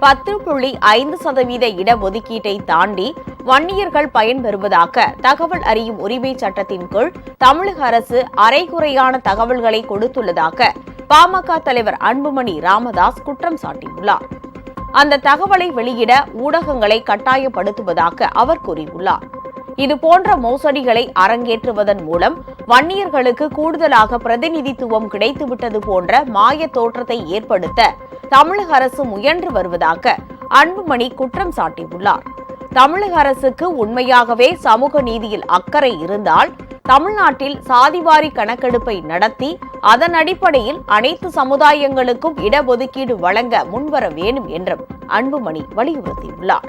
பத்து புள்ளி ஐந்து சதவீத இடஒதுக்கீட்டை தாண்டி வன்னியர்கள் பயன்பெறுவதாக தகவல் அறியும் உரிமை சட்டத்தின் கீழ் தமிழக அரசு அரைகுறையான தகவல்களை கொடுத்துள்ளதாக பாமக தலைவர் அன்புமணி ராமதாஸ் குற்றம் சாட்டியுள்ளார். அந்த தகவலை வெளியிட ஊடகங்களை கட்டாயப்படுத்துவதாக அவர் கூறியுள்ளார். இதுபோன்ற மோசடிகளை அரங்கேற்றுவதன் மூலம் வன்னியர்களுக்கு கூடுதலாக பிரதிநிதித்துவம் கிடைத்துவிட்டது போன்ற மாய தோற்றத்தை ஏற்படுத்த தமிழக அரசு முயன்று வருவதாக அன்புமணி குற்றம் சாட்டியுள்ளார். தமிழக அரசுக்கு உண்மையாகவே சமூக நீதியில் அக்கறை இருந்தால் தமிழ்நாட்டில் சாதிவாரி கணக்கெடுப்பை நடத்தி அதன் அடிப்படையில் அனைத்து சமுதாயங்களுக்கும் இடஒதுக்கீடு வழங்க முன்வர வேண்டும் என்றும் அன்புமணி வலியுறுத்தியுள்ளார்.